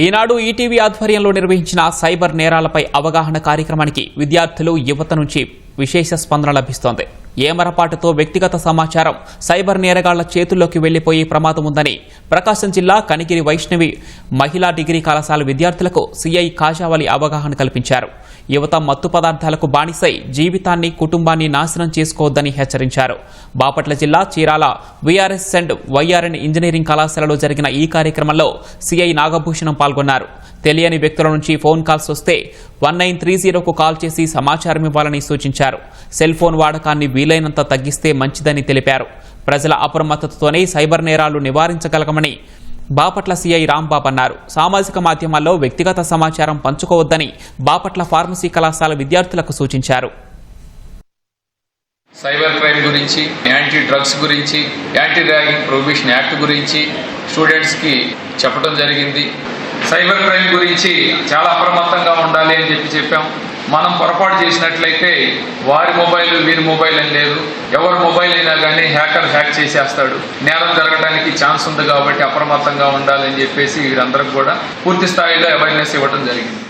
ఈనాడు ETV ఆధ్వర్యంలో నిర్వహించిన cyber నేరాలపై అవగాహన కార్యక్రమానికి విద్యార్థులు యువత నుంచి విశేష స్పందన లభిస్తోంది. ఏమరపాటుతో వ్యక్తిగత సమాచారం సైబర్ నేరగాళ్ళ చేతుల్లోకి వెళ్ళిపోయే ప్రమాదం ఉందని ప్రకాశం జిల్లా కనిగిరి వైష్ణవి మహిళా డిగ్రీ కళాశాల విద్యార్థులకు సీఐ కాజావలి అవగాహన కల్పించారు. యువత మత్తు పదార్థాలకు బానిసై జీవితాన్ని కుటుంబాన్ని నాశనం చేసుకోవద్దని హెచ్చరించారు. బాపట్ల జిల్లా Chirala VRS and YRN engineering కళాశాలలో జరిగిన ఈ కార్యక్రమంలో సిఐ నాగభూషణం పాల్గొన్నారు. తెలియని వ్యక్తుల నుంచి ఫోన్ కాల్స్ వస్తే వన్ నైన్ త్రీ జీరోకు కాల్ చేసి సమాచారం ఇవ్వాలని సూచించారు. సెల్ ఫోన్ వాడకాన్ని వీలైనంత తగ్గిస్తే మంచిదని తెలిపారు. ప్రజల అప్రమత్తతతోనే సైబర్ నేరాలు నివారించగలగమని బాపట్ల సీఐ రాంబాబు అన్నారు. సామాజిక మాధ్యమాల్లో వ్యక్తిగత సమాచారం పంచుకోవద్దని బాపట్ల ఫార్మసీ కళాశాల విద్యార్థులకు సూచించారు. సైబర్ క్రైమ్ గురించి యాంటీ డ్రగ్స్ గురించి యాంటీ ర్యాగింగ్ ప్రొహిబిషన్ యాక్ట్ గురించి స్టూడెంట్స్కి చెప్పడం జరిగింది. సైబర్ క్రైమ్ గురించి చాలా అప్రమత్తంగా ఉండాలి అని చెప్పి చెప్పాం. మనం పొరపాటు చేసినట్లయితే వారి మొబైల్ వీరి మొబైల్ అని లేదు. ఎవరి మొబైల్ అయినా కానీ హ్యాకర్ హ్యాక్ చేసేస్తాడు. నేరం జరగడానికి ఛాన్స్ ఉంది కాబట్టి అప్రమత్తంగా ఉండాలని చెప్పేసి వీరందరికి కూడా పూర్తి స్థాయిలో అవేర్నెస్ ఇవ్వడం జరిగింది.